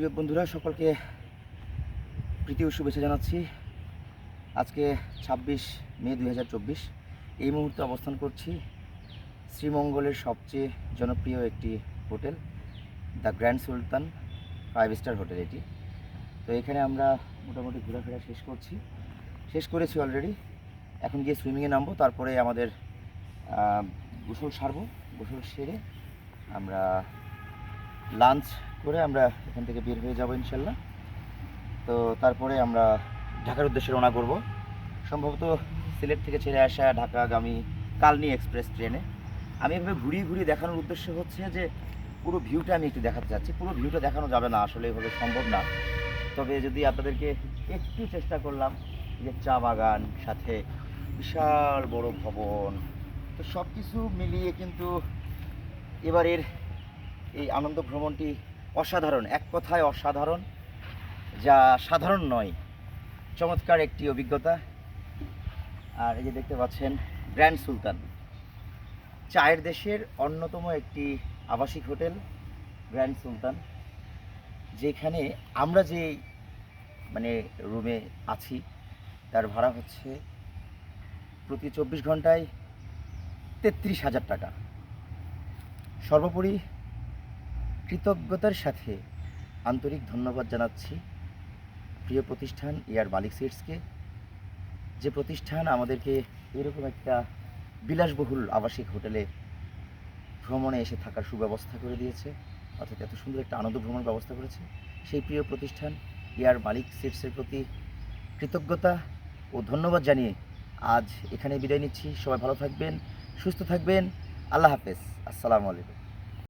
প্রিয় বন্ধুরা, সকলকে প্রীতি ও শুভেচ্ছা জানাচ্ছি। আজকে ছাব্বিশ মে দু হাজার চব্বিশ, এই মুহূর্তে অবস্থান করছি শ্রীমঙ্গলের সবচেয়ে জনপ্রিয় একটি hotel, the grand Sultan five star hotel এটি। তো এখানে আমরা মোটামুটি ঘোরাফেরা শেষ করছি। শেষ করেছি অলরেডি এখন গিয়ে সুইমিংয়ে নামবো, তারপরে আমাদের গোসল সারবো, গোসল সেরে আমরা লাঞ্চ করে আমরা এখান থেকে বের হয়ে যাব ইনশাল্লাহ। তো তারপরে আমরা ঢাকার উদ্দেশ্যে রওনা করব। সম্ভবত সিলেট থেকে ছেড়ে আসা ঢাকাগামী কালনি এক্সপ্রেস ট্রেনে। আমি এভাবে ঘুরিয়ে ঘুরিয়ে দেখানোর উদ্দেশ্য হচ্ছে যে, পুরো ভিউটা আমি একটু দেখাতে চাচ্ছি। পুরো ভিউটা দেখানো যাবে না, আসলে এভাবে সম্ভব না। তবে যদি আপনাদেরকে একটু চেষ্টা করলাম যে চা বাগান, সাথে বিশাল বড় ভবন, তো সব কিছু মিলিয়ে কিন্তু এবারের এই আনন্দ ভ্রমণটি অসাধারণ, এক কথায় অসাধারণ, যা সাধারণ নয়, চমৎকার একটি অভিজ্ঞতা। আর এই যে দেখতে পাচ্ছেন, গ্র্যান্ড সুলতান। চায়ের দেশের অন্যতম একটি আবাসিক হোটেল, গ্র্যান্ড সুলতান, যেখানে আমরা যে মানে রুমে আছি, তার ভাড়া হচ্ছে প্রতি চব্বিশ ঘন্টায় তেত্রিশ হাজার টাকা। সর্বোপরি কৃতজ্ঞতার সাথে আন্তরিক ধন্যবাদ জানাচ্ছি প্রিয় প্রতিষ্ঠান এয়ার মালিক সিটসকে যে প্রতিষ্ঠান আমাদেরকে এরকম একটা বিলাসবহুল আবাসিক হোটেলে ভ্রমণে এসে থাকার সুব্যবস্থা করে দিয়েছে, অর্থাৎ এত সুন্দর একটা আনন্দ ভ্রমণ ব্যবস্থা করেছে, সেই প্রিয় প্রতিষ্ঠান এয়ার মালিক সিটসের প্রতি কৃতজ্ঞতা ও ধন্যবাদ জানিয়ে আজ এখানে বিদায় নিচ্ছি। সবাই ভালো থাকবেন, সুস্থ থাকবেন। আল্লাহ হাফেজ। আসসালামু আলাইকুম।